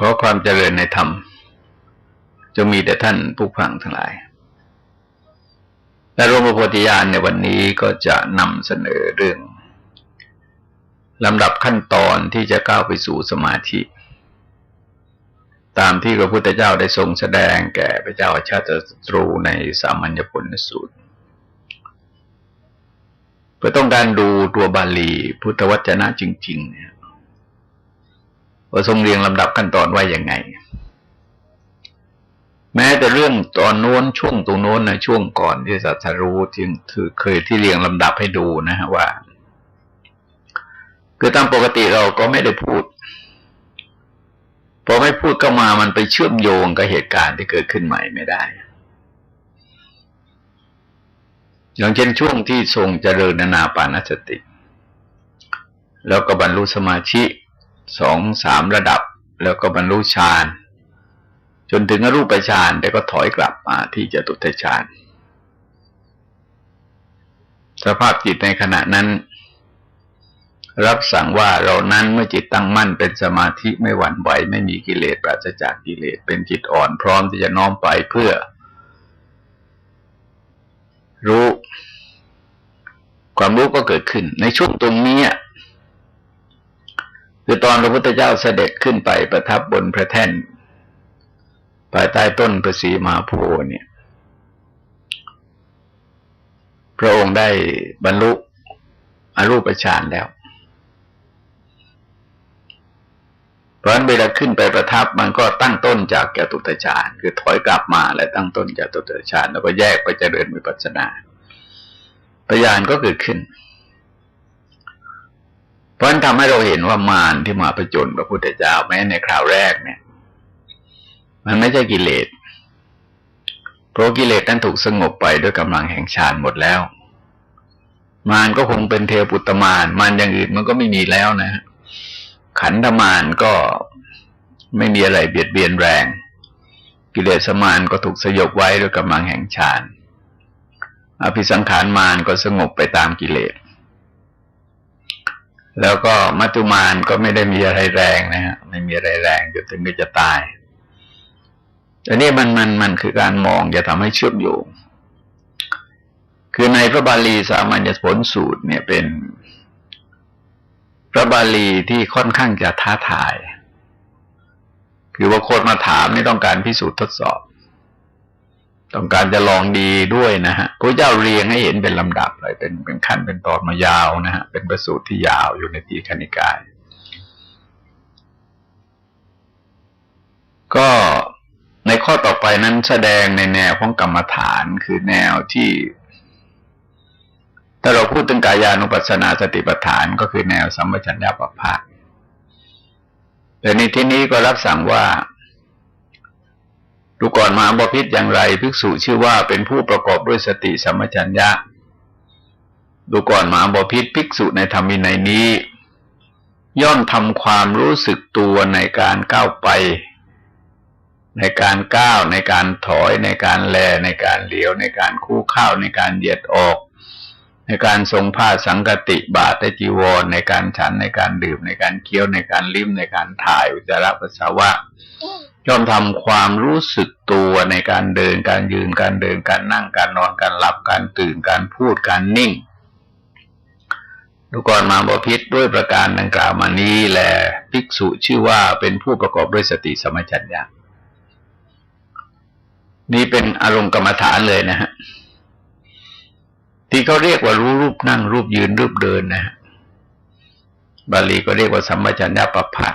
ขอความเจริญในธรรมจะมีแต่ท่านผู้ฟังทั้งหลาย และรวมโพธิญาณในวันนี้ก็จะนำเสนอเรื่องลำดับขั้นตอนที่จะก้าวไปสู่สมาธิ ตามที่พระพุทธเจ้าได้ทรงแสดงแก่พระเจ้าชาติศัตรูในสามัญญผลสูตรเพื่อต้องการดูตัวบาลีพุทธวจนะจริง ๆ เนี่ย ว่าทรงเรียงลำดับขั้นตอนไว้อย่างไง แม้แต่เรื่องตอนโน้นช่วงตรงโน้นนะช่วงก่อนที่สัตรู้ที่คือเคยที่เรียงลำดับให้ดูนะฮะว่า คือตามปกติเราก็ไม่ได้พูดพอไม่พูดก็มามันไปเชื่อมโยงกับเหตุการณ์ที่เกิดขึ้นใหม่ไม่ได้ อย่างเช่นช่วงที่ทรงเจริญนานาปานสติ แล้วก็บรรลุสมาธิ สองสามระดับแล้วก็บรรลุฌานจนถึงอรูปฌานแต่ก็ถอยกลับมาที่จตุตฌานสภาพจิตในขณะนั้น รับสั่งว่าเรานั้นเมื่อจิตตั้งมั่นเป็นสมาธิไม่หวั่นไหวไม่มีกิเลสปราศจากกิเลสเป็นจิตอ่อนพร้อมที่จะน้อมไปเพื่อ รู้ ความรู้ก็เกิดขึ้น ในช่วงตรงนี้ คือตอนพระพุทธเจ้าเสด็จขึ้นไปประทับบนพระแท่นภายใต้ต้นประสีมาโพเนี่ย พระองค์ได้บรรลุอรูปฌานแล้ว เพราะฉะนั้นเวลาขึ้นไปประทับมันก็ตั้งต้นจากแกตุตฌานคือถอยกลับมาและตั้งต้นจากตุตฌานแล้วก็แยกไปเจริญวิปัสสนาปญานก็เกิดขึ้น เพราะนั้นทำให้เราเห็นว่ามารที่มาประจนพระพุทธเจ้าแม้ในคราวแรกเนี่ย มันไม่ใช่กิเลสเพราะกิเลสนั้นถูกสงบไปด้วยกำลังแห่งฌานหมดแล้ว มารก็คงเป็นเทวปุตตมารมารอย่างอื่นมันก็ไม่มีแล้วนะ ขันธมารก็ไม่มีอะไรเบียดเบียนแรง กิเลสมารก็ถูกสยบไว้ด้วยกำลังแห่งฌานอภิสังขารมารก็สงบไปตามกิเลส แล้วก็มัตุมานก็ไม่ได้มีอะไรแรงนะฮะไม่มีอะไรแรงจนถึงจะตายแต่นี่มันมันมันคือการมองจะทำให้เชื่อมโยง คือในพระบาลีสามัญญผลสูตรเนี่ยเป็น พระบาลีที่ค่อนข้างจะท้าทาย คือว่าคนมาถามไม่ต้องการพิสูจน์ทดสอบ ต้องการจะลองดีด้วยนะฮะพระเจ้าเรียงให้เห็นเป็นลำดับเลยเป็นเป็นขั้นเป็นตอนมายาวนะฮะเป็นประสูตรที่ยาวอยู่ในทีคณิกาย ก็ในข้อต่อไปนั้นแสดงในแนวของกรรมฐานคือแนวที่ถ้าเราพูดถึงกายานุปัสสนาสติปัฏฐานก็คือแนวสัมปชัญญะปะภาคแต่ในที่นี้ก็รับสั่งว่า ดูก่อนมาบพิษอย่างไร ภิกษุชื่อว่าเป็นผู้ประกอบด้วยสติสัมปชัญญะ ดูก่อนมาบพิษภิกษุในธรรมินัยนี้ ย่อมทำความรู้สึกตัวในการก้าวไป ในการก้าวในการถอย ในการแลในการเหลียว ในการคู่เข้าในการเหยียดออก ในการทรงผ้าสังกติบาตรจีวร ในการฉันในการดื่ม ในการเคี้ยวในการลิ้มในการถ่ายอุจจาระปัสสาวะ ย่อมทำความรู้สึกตัวในการเดินการยืนการเดินการนั่งการนอนการหลับการตื่นการพูดการนิ่งดูก่อนมาบพิษด้วยประการดังกล่าวมานี้แหละภิกษุชื่อว่าเป็นผู้ประกอบด้วยสติสมัชัญญานี่เป็นอารมณ์กรรมฐานเลยนะฮะที่เขาเรียกว่ารู้รูปนั่งรูปยืนรูปเดินนะฮะบาลีก็เรียกว่าสัมปชัญญะประพัด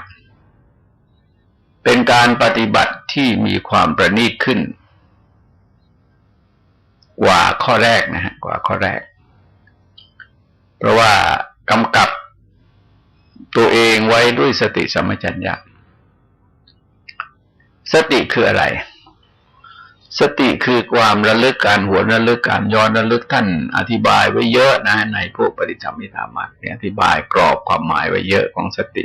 เป็นการปฏิบัติที่มีความประณีตขึ้น กว่าข้อแรกนะฮะกว่าข้อแรก เพราะว่ากำกับตัวเองไว้ด้วยสติสัมปชัญญะสติคืออะไร สติคือความระลึกการหัวระลึกการย้อนระลึกท่านอธิบายไว้เยอะนะในพวกปริจามิธามักเนี่ยอธิบายกรอบความหมายไว้เยอะของสติ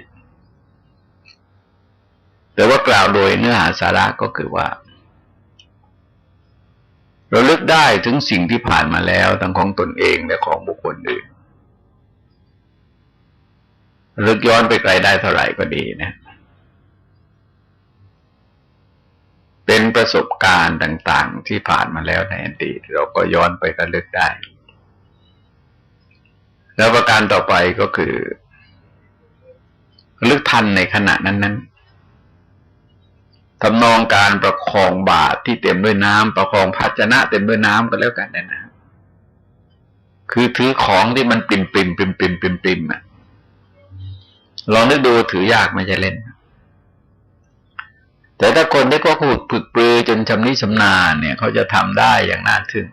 แต่ว่ากล่าวโดยเนื้อหาสาระก็คือว่าเราลึกได้ถึงสิ่งที่ผ่านมาแล้วทั้งของตนเองและของบุคคลอื่นลึกย้อนไปไกลได้เท่าไหร่ก็ดีนะ เป็นประสบการณ์ต่างๆ ที่ผ่านมาแล้วในอดีตเราก็ย้อนไปกันเลือกได้ แล้วประการต่อไปก็คือ ลึกทันในขณะนั้นๆ ทำนองการประคองบาตรที่เต็มด้วยน้ำประคองภาชนะเต็มด้วยน้ำก็แล้วกันนะคือถือของที่มันปิ่มปิ่มปิ่มปิ่มปิ่มปิ่มอะลองนึกดูถือยากไม่ใช่เล่น แต่ถ้าคนที่ก็ขุดฝึกปรือจนชำนิชำนาญเนี่ย เขาจะทำได้อย่างน่าทึ่ง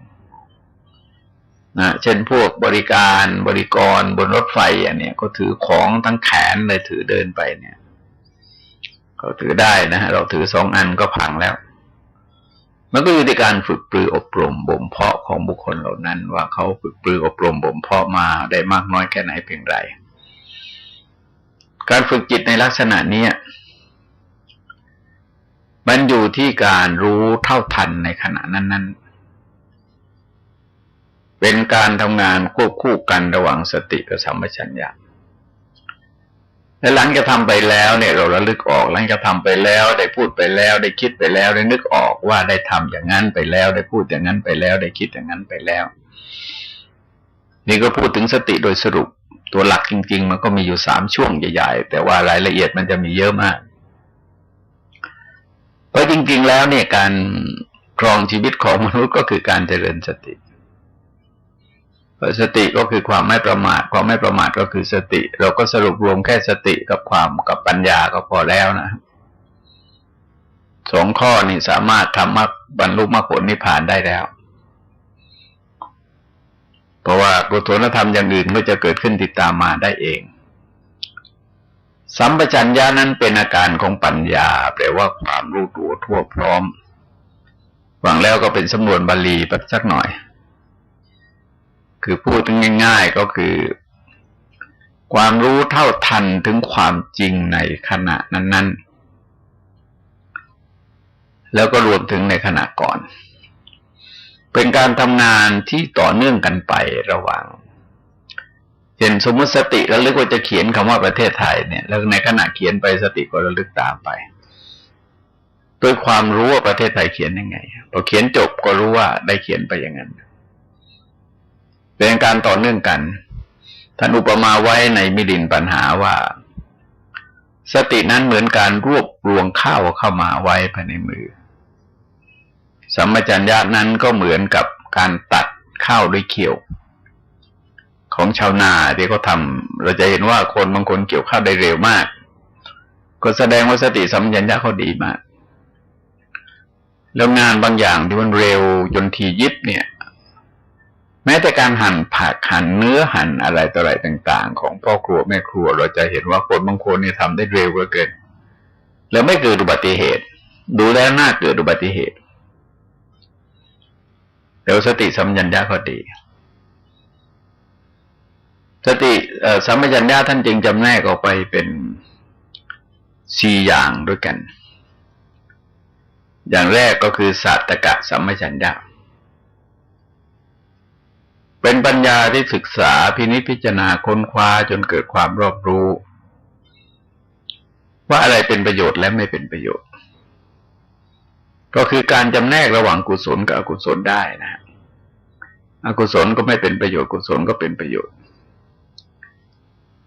นะเช่นพวกบริการบริกรบนรถไฟอันเนี้ยก็ถือของทั้งแขนเลยถือเดินไปเนี่ย เขาถือได้นะเราถือสองอันก็พังแล้ว มันก็อยู่ในการฝึกปรืออบรมบ่มเพาะของบุคคลเหล่านั้น ว่าเขาฝึกปรืออบรมบ่มเพาะมาได้มากน้อยแค่ไหนเพียงไรการฝึกจิตในลักษณะนี้มันอยู่ที่การรู้เท่าทันในขณะนั้น ๆเป็นการทำงานควบคู่กันระหว่างสติกับสัมปชัญญะ และหลังจะทำไปแล้วเนี่ยเราระลึกออกหลังจะทำไปแล้วได้พูดไปแล้วได้คิดไปแล้วได้นึกออกว่าได้ทำอย่างนั้นไปแล้ว ได้พูดอย่างนั้นไปแล้วได้คิดอย่างนั้นไปแล้ว นี่ก็พูดถึงสติโดยสรุปตัวหลักจริง ๆ มันก็มีอยู่สามช่วงใหญ่ๆแต่ว่ารายละเอียดมันจะมีเยอะมากเพราะจริง ๆ แล้วเนี่ยการครองชีวิตของมนุษย์ก็คือการเจริญสติ สติก็คือความไม่ประมาท ความไม่ประมาทก็คือสติ เราก็สรุปรวมแค่สติกับความกับปัญญาก็พอแล้วนะสองข้อนี้สามารถทำมรรคบรรลุมรรคผลนิพพานได้แล้ว เพราะว่ากุศลธรรมอย่างอื่นก็จะเกิดขึ้นติดตามมาได้เอง สัมปชัญญะนั้นเป็นอาการของปัญญา แปลว่าความรู้ตัวทั่วพร้อม หวังแล้วก็เป็นสำนวนบาลีสักหน่อย คือพูดง่ายๆก็คือ ความรู้เท่าทันถึงความจริงในขณะนั้น ๆ แล้วก็รวมถึงในขณะก่อน เป็นการทำงานที่ต่อเนื่องกันไประหว่างเห็นสมมติสติแล้วลึกว่าจะเขียนคำว่าประเทศไทยเนี่ย แล้วในขณะเขียนไปสติก็ระลึกตามไปด้วยความรู้ว่าประเทศไทยเขียนยังไงพอเขียนจบก็รู้ว่าได้เขียนไปอย่างนั้น เป็นการต่อเนื่องกัน ท่านอุปมาไว้ในมิดินปัญหาว่า สตินั้นเหมือนการรวบรวงข้าวเข้ามาไว้ภายในมือ สัมมจัญญานั้นก็เหมือนกับการตัดข้าวด้วยเขียว ของชาวนาที่เขาทาเราจะเห็นว่าคนบางคนเกี่ยวข้าวได้เร็วมาก ก็แสดงว่าสติสัมปชัญญะเขาดีมาก แล้วงานบางอย่างที่มันเร็วจนทียิบเนี่ย แม้แต่การหั่นผักหั่นเนื้อหั่นอะไรต่ออะไรต่าง ๆ ของพ่อครัวแม่ครัว เราจะเห็นว่าคนบางคนนี่ทำได้เร็วเกิน แล้วไม่เกิดอุบัติเหตุ ดูแล้วน่าเกิดอุบัติเหตุเดี๋ยวสติสัมยัญญาก็ดี สติสัมปชัญญะท่านจึงจำแนกออกไปเป็นสี่อย่างด้วยกัน อย่างแรกก็คือสัตตกะสัมปชัญญะ เป็นปัญญาที่ศึกษาพินิจพิจารณาค้นคว้าจนเกิดความรอบรู้ ว่าอะไรเป็นประโยชน์และไม่เป็นประโยชน์ ก็คือการจำแนกระหว่างกุศลกับอกุศลได้นะ อกุศลก็ไม่เป็นประโยชน์กุศลก็เป็นประโยชน์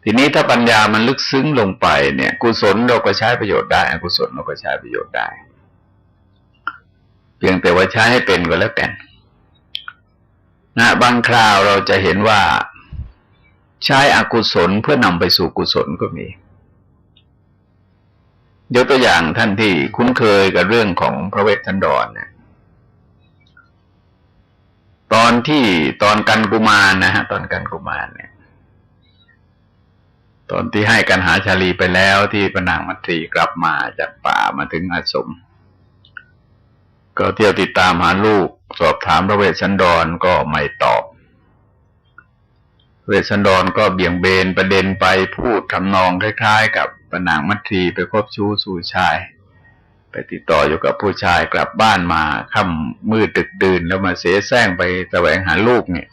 ทีนี้ถ้าปัญญามันลึกซึ้งลงไปเนี่ย กุศลเราก็ใช้ประโยชน์ได้ อกุศลเราก็ใช้ประโยชน์ได้ เพียงแต่ว่าใช้ให้เป็นก็แล้วกัน นะบางคราวเราจะเห็นว่าใช้อกุศลเพื่อนำไปสู่กุศลก็มียกตัวอย่างท่านที่คุ้นเคยกับเรื่องของพระเวทสันดรเนี่ยตอนที่ตอนกันกุมารนะฮะตอนกันกุมารเนี่ย ตอนที่ให้กันหาชาลีไปแล้วที่ปนางมัตรีกลับมาจากป่ามาถึงอาสม ก็เที่ยวติดตามหาลูก สอบถามพระเวสสันดรก็ไม่ตอบ เวสสันดรก็เบี่ยงเบนประเด็นไปพูดคำนองคล้าย ๆ กับปนางมัทรีไปคบชู้สู่ชาย ไปติดต่ออยู่กับผู้ชายกลับบ้านมาค่ำมืดตึกดื่นแล้วมาเสียแซงไปแสวงหาลูกเนี่ย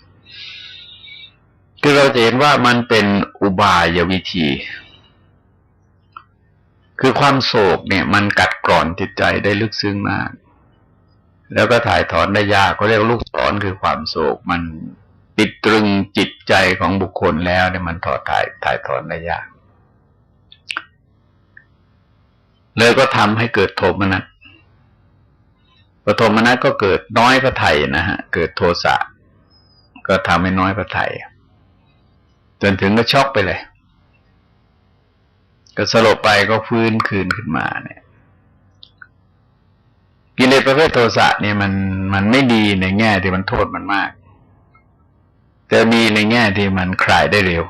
คือเราจะเห็นว่ามันเป็นอุบายวิธี คือความโศกเนี่ย มันกัดกร่อนจิตใจได้ลึกซึ้งมาก แล้วก็ถ่ายถอนได้ยากเขาเรียกลูกศรคือความโศก มันติดตรึงจิตใจของบุคคลแล้วเนี่ยมันถอดถ่ายถ่ายถอนได้ยาก เลยก็ทำให้เกิดโทมนัสพอโทมนัสก็เกิดน้อยพระไทยนะฮะ เกิดโทสะก็ทำให้น้อยพระไทยจนถึงก็ช็อกไปเลย ก็สลบไปก็ฟื้นคืนขึ้นมาเนี่ย กิเลสประเภทโทสะเนี่ยมันมันไม่ดีในแง่ที่มันโทษมันมาก แต่มีในแง่ที่มันคลายได้เร็ว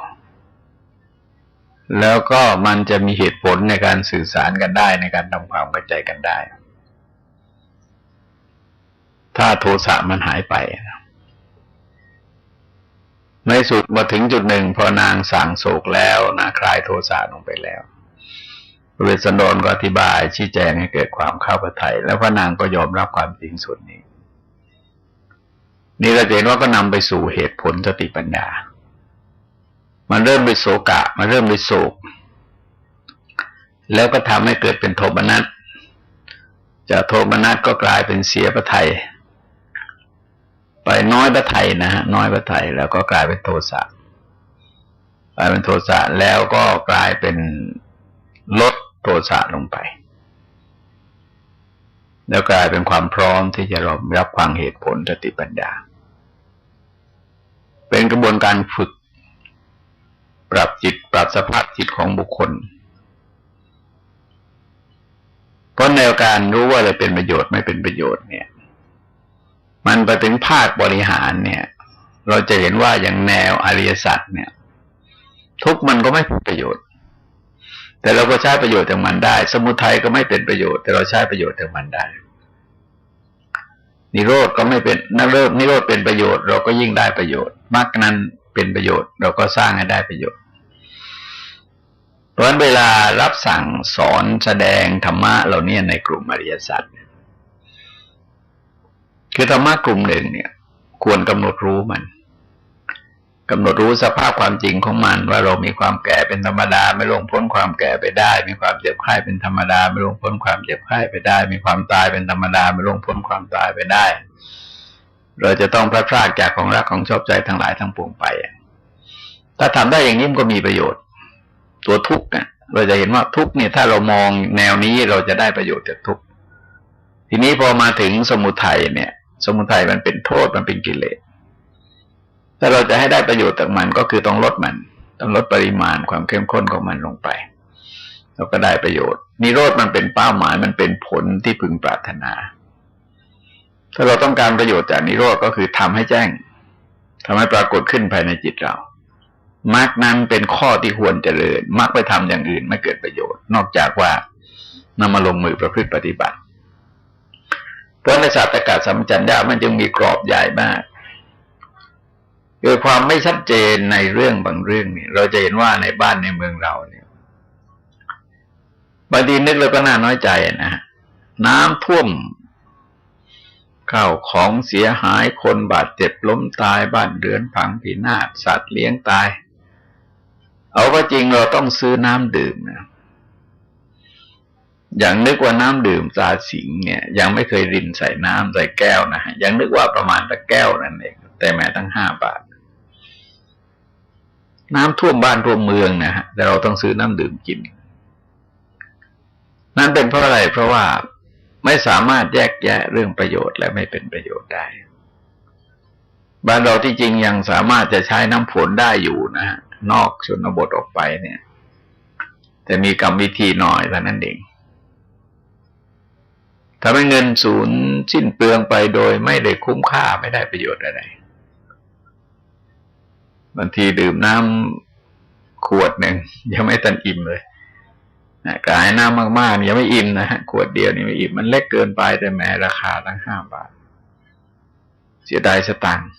แล้วก็มันจะมีเหตุผลในการสื่อสารกันได้ในการทำความเข้าใจกันได้ ถ้าโทสะมันหายไปในสุดมาถึงจุดหนึ่งพอนางสั่งโศกแล้วนะคลายโทสะลงไปแล้ว พระเวสสันดรก็อธิบายชี้แจงให้เกิดความเข้าประทัยแล้วพระนางก็ยอมรับความจริงส่วนนี้ นี่เราเห็นว่าก็นำไปสู่เหตุผลสติปัญญา มันเริ่มด้วยโศกะ มันเริ่มด้วยโศก แล้วก็ทำให้เกิดเป็นโทมนัสจากโทมนัสก็กลายเป็นเสียประทัยไปน้อยพระไทยนะฮะน้อยพระไทยแล้วก็กลายเป็นโทสะกลายเป็นโทสะแล้วก็กลายเป็นลด โทสะลงไป แล้วกลายเป็นความพร้อมที่จะรับฟังเหตุผลสติปัญญา เป็นกระบวนการฝึก ปรับจิตปรับสภาพจิตของบุคคลเพราะแนวการรู้ว่าอะไรเป็นประโยชน์ไม่เป็นประโยชน์เนี่ย มันไปถึงภาคบริหารเนี่ย เราจะเห็นว่าอย่างแนวอริยสัจเนี่ย ทุกมันก็ไม่เป็นประโยชน์ แต่เราก็ใช้ประโยชน์จากมันได้ สมุทัยก็ไม่เป็นประโยชน์ แต่เราใช้ประโยชน์จากมันได้ นิโรธก็ไม่เป็นนักเริ่มนิโรธเป็นประโยชน์ เราก็ยิ่งได้ประโยชน์มากนั้นเป็นประโยชน์ เราก็สร้างให้ได้ประโยชน์เพราะฉะนั้นเวลารับสั่งสอนแสดงธรรมะเหล่านี้ในกลุ่มอริยสัจคือธรรมะกลุ่มหนึ่งเนี่ย ควรกำหนดรู้มัน กำหนดรู้สภาพความจริงของมัน ว่าเรามีความแก่เป็นธรรมดา ไม่ลงพ้นความแก่ไปได้ มีความเจ็บไข้เป็นธรรมดา ไม่ลงพ้นความเจ็บไข้ไปได้ มีความตายเป็นธรรมดา ไม่ลงพ้นความตายไปได้ เราจะต้องพลาดพลาดจากของรักของชอบใจทั้งหลายทั้งปวงไป ถ้าทำได้อย่างนี้มันก็มีประโยชน์ ตัวทุกข์เนี่ยเราจะเห็นว่าทุกเนี่ยถ้าเรามองแนวนี้เราจะได้ประโยชน์จากทุกข์ทีนี้พอมาถึงสมุทัยเนี่ย สมุทัยมันเป็นโทษมันเป็นกิเลส ถ้าเราจะให้ได้ประโยชน์จากมันก็คือต้องลดมัน ต้องลดปริมาณความเข้มข้นของมันลงไป เราก็ได้ประโยชน์นิโรธมันเป็นเป้าหมายมันเป็นผลที่พึงปรารถนา ถ้าเราต้องการประโยชน์จากนิโรธก็คือทำให้แจ้งทำให้ปรากฏขึ้นภายในจิตเรามรรคนั้นเป็นข้อที่ควรเจริญมรรคไปทำอย่างอื่นไม่เกิดประโยชน์ นอกจากว่านำมาลงมือประพฤติปฏิบัติเพราะในศาสตร์กาศสัมจัญญามันจึงมีกรอบใหญ่มาก คือความไม่ชัดเจนในเรื่องบางเรื่องนี่เราจะเห็นว่าในบ้านในเมืองเราเนี่ยบางทีนึกแล้วก็น่าน้อยใจนะน้ำท่วมข้าวของเสียหายคนบาดเจ็บล้มตายบ้านเรือนพังพินาศสัตว์เลี้ยงตาย เอาก็จริงเราต้องซื้อน้ำดื่มนะอย่างนึกว่าน้ำดื่มตาสิงเนี่ย ยังไม่เคยรินใส่น้ำใส่แก้วนะฮะยังนึกว่าประมาณตะแก้วนั่นเองแต่แม้ตั้งห้าบาท น้ำท่วมบ้านท่วมเมืองนะฮะแต่เราต้องซื้อน้ำดื่มกิน นั่นเป็นเพราะอะไรเพราะว่าไม่สามารถแยกแยะเรื่องประโยชน์และไม่เป็นประโยชน์ได้บ้านเราที่จริงยังสามารถจะใช้น้ำฝนได้อยู่นะฮะนอกชนบทออกไปเนี่ย แต่มีกรรมวิธีหน่อยเท่านั้นเองทำให้เงินศูนย์สิ้นเปลืองไปโดยไม่ได้คุ้มค่าไม่ได้ประโยชน์อะไร บางทีดื่มน้ำขวดหนึ่งยังไม่ตันอิ่มเลยนะกายน้ำมากๆยังไม่อิ่มนะฮะขวดเดียวนี่ไม่อิ่มมันเล็กเกินไปแต่แม้ราคาตั้งห้าบาท เสียดายสตังค์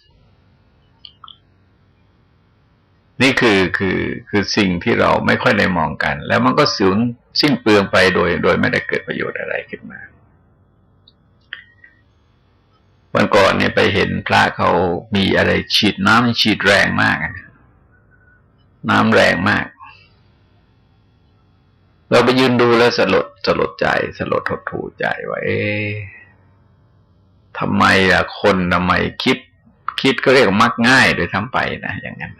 นี่คือคือคือสิ่งที่เราไม่ค่อยได้มองกัน แล้วมันก็สูญสิ้นเปลืองไปโดย โดยไม่ได้เกิดประโยชน์อะไรขึ้นมา วันก่อนเนี่ยไปเห็นพระเขามีอะไรฉีดน้ำฉีดแรงมากน้ำแรงมาก เราไปยืนดูแล้วสลดสลดใจสลดทดถูใจว่าเอ๊ทำไมล่ะคนทำไมคิด คิดก็เรียกมักง่ายโดยทั้งไปนะอย่างนั้น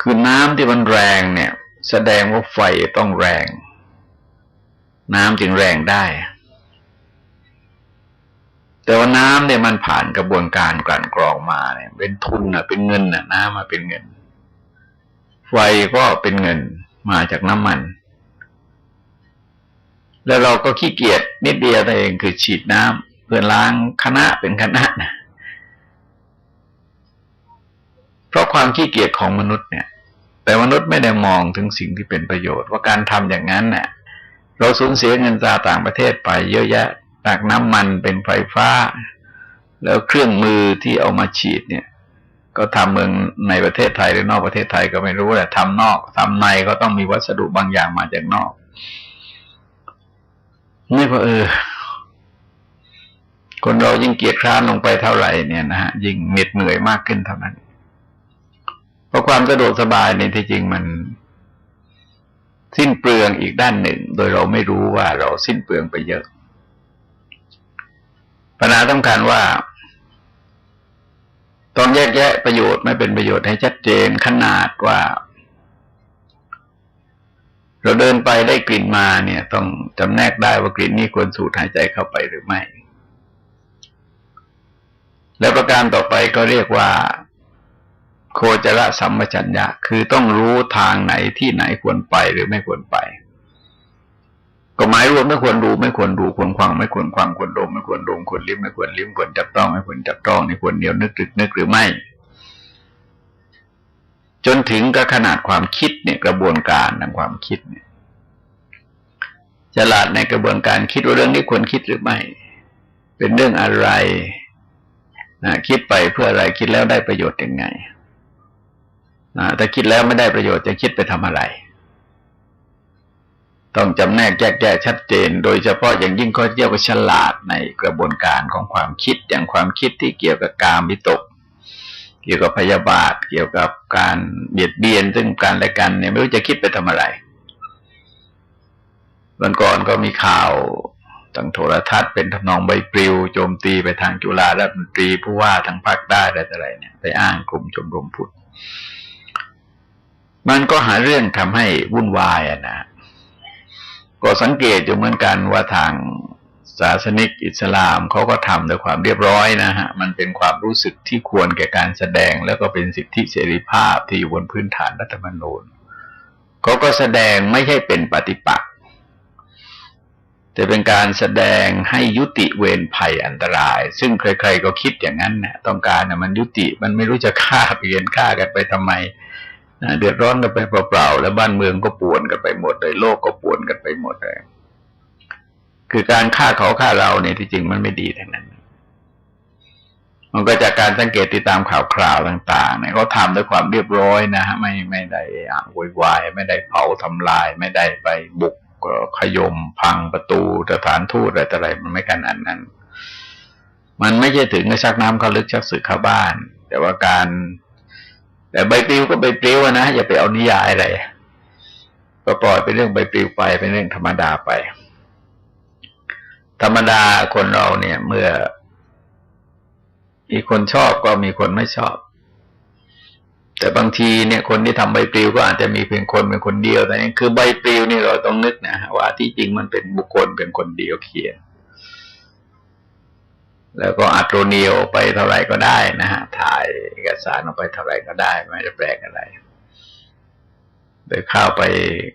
คือน้ำที่มันแรงเนี่ย แสดงว่าไฟต้องแรง น้ำจึงแรงได้ แต่ว่าน้ำเนี่ยมันผ่านกระบวนการกลั่นกรองมาเนี่ย เป็นทุนอะ เป็นเงินอะ น้ำมาเป็นเงิน ไฟก็เป็นเงินมาจากน้ำมัน แล้วเราก็ขี้เกียจนิดเดียวแต่เองคือฉีดน้ำเพื่อล้างคณะเป็นคณะนะเพราะความขี้เกียจของมนุษย์เนี่ย แต่มนุษย์ไม่ได้มองถึงสิ่งที่เป็นประโยชน์ ว่าการทำอย่างนั้นเนี่ยเราสูญเสียเงินจาต่างประเทศไปเยอะแยะ จากน้ำมันเป็นไฟฟ้า แล้วเครื่องมือที่เอามาฉีดเนี่ย ก็ทำเมืองในประเทศไทยหรือนอกประเทศไทยก็ไม่รู้แต่ทำนอกทำในก็ต้องมีวัสดุบางอย่างมาจากนอกนี่พอเออ คนเรายิ่งเกียจคร้านลงไปเท่าไหร่เนี่ยนะฮะยิ่งเหน็ดเหนื่อยมากขึ้นเท่านั้นเพราะความสะดวกสบายในที่จริงมันสิ้นเปลืองอีกด้านหนึ่ง โดยเราไม่รู้ว่าเราสิ้นเปลืองไปเยอะ ปัญหาสำคัญว่า ต้องแยกแยะประโยชน์ไม่เป็นประโยชน์ให้ชัดเจนขนาดว่า เราเดินไปได้กลิ่นมาเนี่ย ต้องจำแนกได้ว่ากลิ่นนี้ควรสูดหายใจเข้าไปหรือไม่ แล้วประการต่อไปก็เรียกว่า โคจรสัมปชัญญะคือต้องรู้ทางไหนที่ไหนควรไปหรือไม่ควรไป ก็หมายรวมไม่ควรดูไม่ควรดูควรควังไม่ควรควังควรดมไม่ควรดมควรลิ้มไม่ควรลิ้มควรจับต้องไม่ควรจับต้องนี่ควรเดียวนึกตึกนึกหรือไม่ จนถึงกับขนาดความคิดเนี่ยกระบวนการทางความคิดเนี่ยฉลาดในกระบวนการคิดว่าเรื่องนี้ควรคิดหรือไม่ เป็นเรื่องอะไรนะคิดไปเพื่ออะไรคิดแล้วได้ประโยชน์ยังไงนะแต่คิดแล้วไม่ได้ประโยชน์จะคิดไปทำอะไร ต้องจำแนกแยกแยะชัดเจน โดยเฉพาะอย่างยิ่งก็เรียกว่าฉลาดในกระบวนการของความคิดอย่างความคิดที่เกี่ยวกับการวิตก เกี่ยวกับพยาบาท เกี่ยวกับการเบียดเบียนซึ่งการและกันเนี่ยไม่รู้จะคิดไปทำอะไรวันก่อนก็มีข่าวทางโทรทัศน์เป็นทำนองใบปลิวโจมตีไปทางจุฬารัฐมนตรีผู้ว่าทางภาคใต้อะไรเนี่ยไปอ้างกลุ่มชมรมพุทธมันก็หาเรื่องทำให้วุ่นวายนะ ก็สังเกตอยู่เหมือนกันว่าทางศาสนิกอิสลามเขาก็ทำด้วยความเรียบร้อยนะฮะ มันเป็นความรู้สึกที่ควรแก่การแสดง แล้วก็เป็นสิทธิเสรีภาพที่อยู่บนพื้นฐานรัฐธรรมนูญเขาก็แสดงไม่ใช่เป็นปฏิปักษ์แต่เป็นการแสดงให้ยุติเวรภัยอันตราย ซึ่งใครๆก็คิดอย่างนั้นนะต้องการนะมันยุติมันไม่รู้จะฆ่าเปลี่ยนฆ่ากันไปทำไม เดือดร้อนกันไปเปล่าๆแล้วบ้านเมืองก็ป่วนกันไปหมดเลยโลกก็ป่วนกันไปหมดเลยคือการฆ่าเขาฆ่าเราเนี่ยที่จริงมันไม่ดีทั้งนั้น มันก็จากการสังเกตติดตามข่าวคราวต่างๆเนี่ยเขาทำด้วยความเรียบร้อยนะฮะไม่ไม่ได้อ่างวยวาย ไม่ได้เผาทำลาย ไม่ได้ไปบุกขยมพังประตูสถานทูตอะไรต่ออะไรมันไม่กันอันนั้น มันไม่ใช่ถึงกับชักน้ำเข้าลึกชักสึกเข้าบ้าน แต่ว่าการ แต่ใบปลิวก็ใบปลิวนะอย่าไปเอานิยายอะไรก็ปล่อยเป็นเรื่องใบปลิวไปเป็นเรื่องธรรมดาไป ธรรมดาคนเราเนี่ย เมื่อ มีคนชอบก็มีคนไม่ชอบ แต่บางทีเนี่ย คนที่ทำใบปลิวก็อาจจะมีเพียงคนเป็นคนเดียวแต่นี่คือใบปลิวนี่เราต้องนึกนะว่าที่จริงมันเป็นบุคคลเป็นคนเดียวเขียน แล้วก็อัดโรเนียไปเท่าไหร่ก็ได้นะฮะถ่ายเอกสารออกไปเท่าไหร่ก็ได้ ไม่ได้แปลกอะไรโดยเข้าไป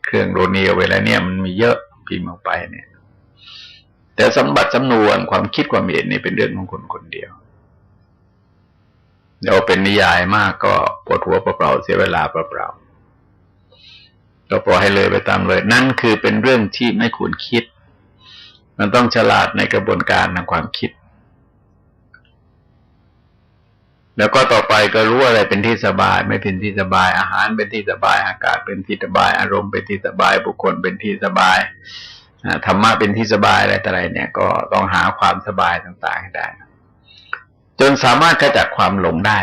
เครื่องโรเนียเวลาเนี่ยมันมีเยอะพิมพ์ออกไปเนี่ย แต่สมบัติสำนวนความคิดความเห็นนี่เป็นเรื่องของคนคนเดียวเดี๋ยวเป็นนิยายมากก็ปวดหัวเปล่าเสียเวลาเปล่าก็ปล่อยให้เลยไปตามเลย นั่นคือเป็นเรื่องที่ไม่ควรคิด มันต้องฉลาดในกระบวนการทางความคิด แล้วก็ต่อไปก็รู้อะไรเป็นที่สบาย ไม่เป็นที่สบายอาหารเป็นที่สบายอากาศเป็นที่สบายอารมณ์เป็นที่สบายบุคคลเป็นที่สบายธรรมะเป็นที่สบายอะไรต่ออะไรเนี่ย ก็ต้องหาความสบายต่างๆให้ได้ จนสามารถขจัดความหลงได้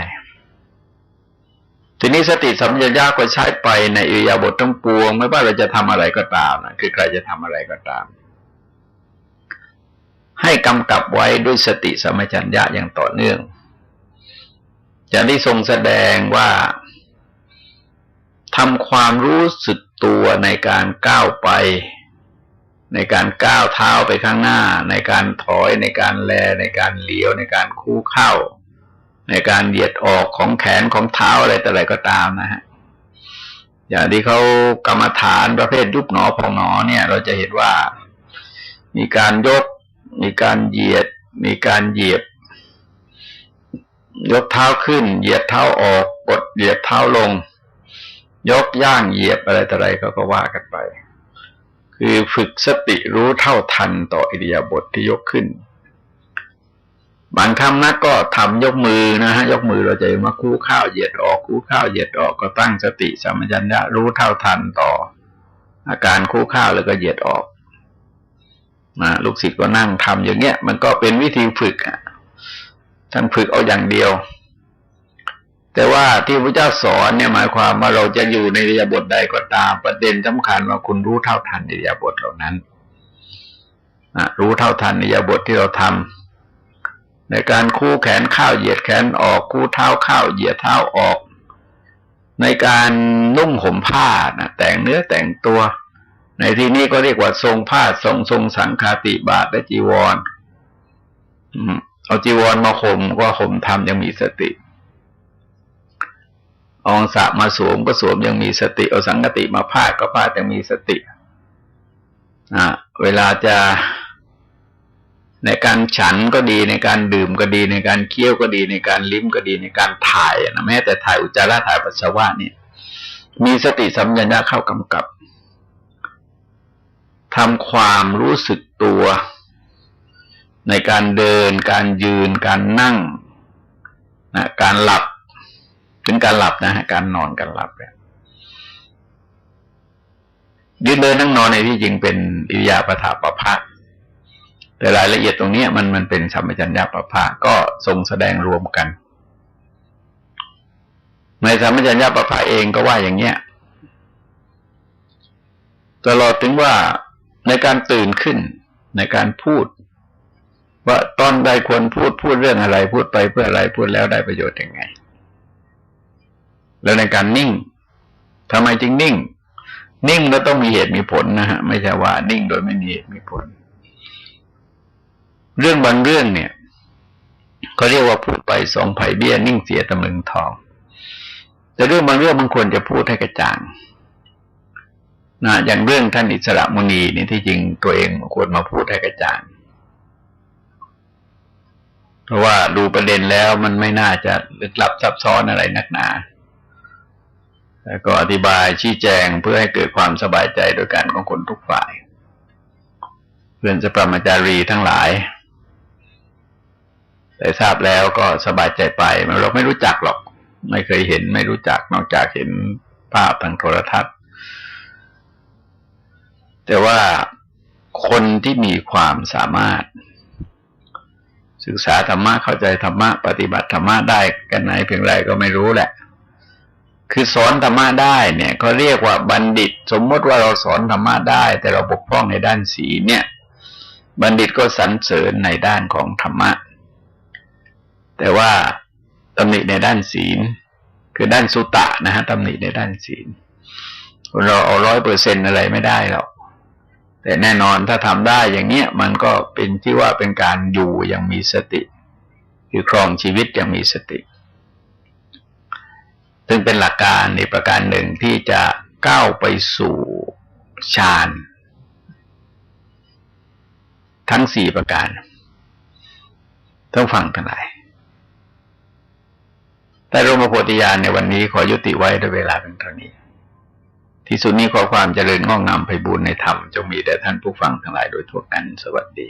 ทีนี้สติสัมปชัญญะก็ใช้ไปในอิริยาบถทั้งปวง ไม่ว่าเราจะทำอะไรก็ตามนะคือใครจะทำอะไรก็ตาม ให้กำกับไว้ด้วยสติสัมัชัญญะอย่างต่อเนื่อง จะได้ทรงแสดงว่าทำความรู้สึกตัวในการก้าวไป ในการก้าวเท้าไปข้างหน้า ในการถอยในการแล ในการเลี้ยว ในการคู่เข้า ในการเหยียดออกของแขนของเท้าอะไรแต่อะไรก็ตามนะฮะอย่างที่เขากรรมฐานประเภทยุบหนอพองหนอเนี่ย เราจะเห็นว่า มีการยก มีการเหยียด มีการเหยียบ ยกเท้าขึ้น เหยียดเท้าออกกดเหยียดเท้าลง ยกย่างเหยียบอะไรต่ออะไรก็ก็ว่ากันไป คือฝึกสติรู้เท่าทันต่ออิริยาบถทที่ยกขึ้น บางคำนักก็ทำยกมือนะฮะยกมือเราจะมาคู่ข้าวเหยียดออกคู่ข้าวเหยียดออกก็ตั้งสติสัมปชัญญะรู้เท่าทันต่อ อาการคู่ข้าวแล้วก็เหยียดออกนะลูกศิษย์ก็นั่งทำอย่างเงี้ย มันก็เป็นวิธีฝึกอะ ท่านฝึกเอาอย่างเดียว แต่ว่าที่พระเจ้าสอนเนี่ยหมายความว่าเราจะอยู่ในอิริยาบถใดก็ตามประเด็นสำคัญว่าคุณรู้เท่าทันอิริยาบถเหล่านั้นะรู้เท่าทันอิริยาบถที่เราทำในการคู่แขนข้าวเหยียดแขนออก คู่เท้าข้าวเหยียดเท้าออก ในการนุ่งห่มผ้านะแต่งเนื้อแต่งตัว ในที่นี้ก็เรียกว่าทรงผ้าทรงทรงสังคาติบาทและจีวรอืม เอาจีวรมาข่มก็ข่มทำยังมีสติเอาองสะมาสวมก็สวมยังมีสติเอาสังกติมาพาดก็พาดยังมีสติอ่าเวลาจะในการฉันก็ดีในการดื่มก็ดีในการเคี้ยวก็ดีในการลิ้มก็ดีในการถ่ายนะแม้แต่ถ่ายอุจจาระถ่ายปัสสาวะนี่มีสติสัมปชัญญะเข้ากำกับทำความรู้สึกตัว ในการเดิน การยืน การนั่งนะการหลับ ถึงการหลับนะฮะการนอนการหลับเนี่ยยืนเดินนั่งนอนในที่จริงเป็นอิริยาบถประภาแต่รายละเอียดตรงนี้มันมันเป็นสัมปชัญญะประภาก็ทรงแสดงรวมกัน ในสัมปชัญญะประภาเองก็ว่าอย่างเนี้ยตลอดถึงว่าในการตื่นขึ้นในการพูด ว่าตอนใดควรพูดพูดเรื่องอะไร พูดไปเพื่ออะไรพูดแล้วได้ประโยชน์ยังไง แล้วในการนิ่งทำไมจึงนิ่ง นิ่งแล้วต้องมีเหตุมีผลนะฮะไม่ใช่ว่า นิ่งโดยไม่มีเหตุมีผล เรื่องบางเรื่องเนี่ยเขาเรียกว่าพูดไปสองไผ่เบี้ยนิ่งเสียตำลึงทอง แต่เรื่องบางเรื่องบางคนจะพูดให้กระจ่างนะอย่างเรื่องท่านอิสระมุนีนี่ที่จริงตัวเองควรมาพูดให้กระจ่าง เพราะว่าดูประเด็นแล้วมันไม่น่าจะลึกลับซับซ้อนอะไรนักหนา แล้วก็อธิบายชี้แจงเพื่อให้เกิดความสบายใจโดยการของคนทุกฝ่าย เพื่อนจะปรมาจารีทั้งหลายแต่ทราบแล้วก็สบายใจไปเราไม่รู้จักหรอก ไม่เคยเห็นไม่รู้จักนอกจากเห็นภาพทางโทรทัศน์ แต่ว่าคนที่มีความสามารถ ศึกษาธรรมะเข้าใจธรรมะปฏิบัติธรรมะได้กันไหนเพียงไรก็ไม่รู้แหละ คือสอนธรรมะได้เนี่ยเขาเรียกว่าบัณฑิต สมมติว่าเราสอนธรรมะได้ แต่เราบกพร่องในด้านสีเนี่ย บัณฑิตก็สรรเสริญในด้านของธรรมะ แต่ว่าตำหนิในด้านศีล คือด้านสุตะนะฮะตำหนิในด้านศีลเราเอาร้อยเปอร์เซ็นอะไรไม่ได้หรอก แต่แน่นอนถ้าทำได้อย่างเนี้ยมันก็เป็นที่ว่าเป็นการอยู่อย่างมีสติ คือครองชีวิตอย่างมีสติ ซึ่งเป็นหลักการในประการหนึ่งที่จะก้าวไปสู่ฌานทั้งสี่ประการต้องฟังทั้งหลายแต่รมโพธิญาณในวันนี้ขอยุติไว้ด้วยเวลาเป็นเท่านี้ ที่สุดนี้ขอความเจริญงอกงามไปบูรณนธรรมจงมีแด่ท่านผู้ฟังทั้งหลายโดยทั่วกันสวัสดี